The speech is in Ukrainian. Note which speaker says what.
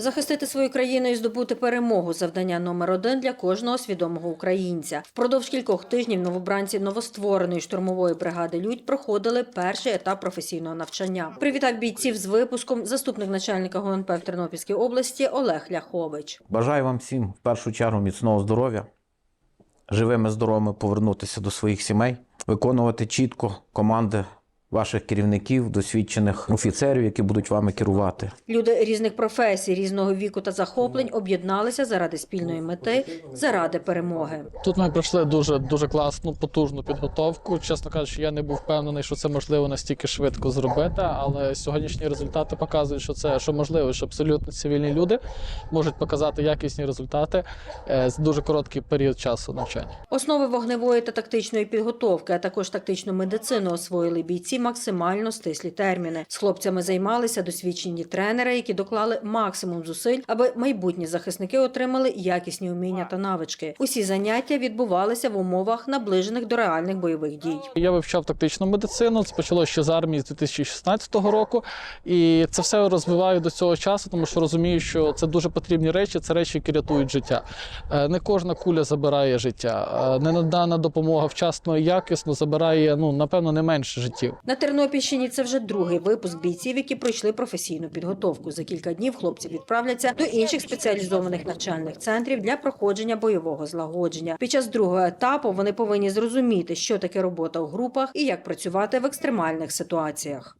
Speaker 1: Захистити свою країну і здобути перемогу завдання номер один для кожного свідомого українця. Впродовж кількох тижнів новобранці новоствореної штурмової бригади Людь проходили перший етап професійного навчання. Привітав бійців з випуском заступник начальника ГУНП в Тернопільській області Олег Ляхович.
Speaker 2: Бажаю вам всім в першу чергу міцного здоров'я, живими, здоровими повернутися до своїх сімей, виконувати чітко команди ваших керівників, досвідчених офіцерів, які будуть вами керувати.
Speaker 1: Люди різних професій, різного віку та захоплень об'єдналися заради спільної мети, заради перемоги.
Speaker 3: Тут ми пройшли дуже дуже класну, потужну підготовку. Чесно кажучи, я не був впевнений, що це можливо настільки швидко зробити, але сьогоднішні результати показують, що це що можливо, що абсолютно цивільні люди можуть показати якісні результати е, за дуже короткий період часу навчання.
Speaker 1: Основи вогневої та тактичної підготовки, а також тактичну медицину освоїли бійці максимально стислі терміни. З хлопцями займалися досвідчені тренери, які доклали максимум зусиль, аби майбутні захисники отримали якісні уміння та навички. Усі заняття відбувалися в умовах наближених до реальних бойових дій.
Speaker 3: Я вивчав тактичну медицину. Це почалося ще з армії з 2016 року, і це все розвиваю до цього часу, тому що розумію, що це дуже потрібні речі. Це речі, які рятують життя. Е, Не кожна куля забирає життя. Е, Не надана допомога вчасно і якісно забирає ну напевно не менше життів.
Speaker 1: На Тернопільщині це вже другий випуск бійців, які пройшли професійну підготовку. За кілька днів хлопці відправляться до інших спеціалізованих навчальних центрів для проходження бойового злагодження. Під час другого етапу вони повинні зрозуміти, що таке робота у групах і як працювати в екстремальних ситуаціях.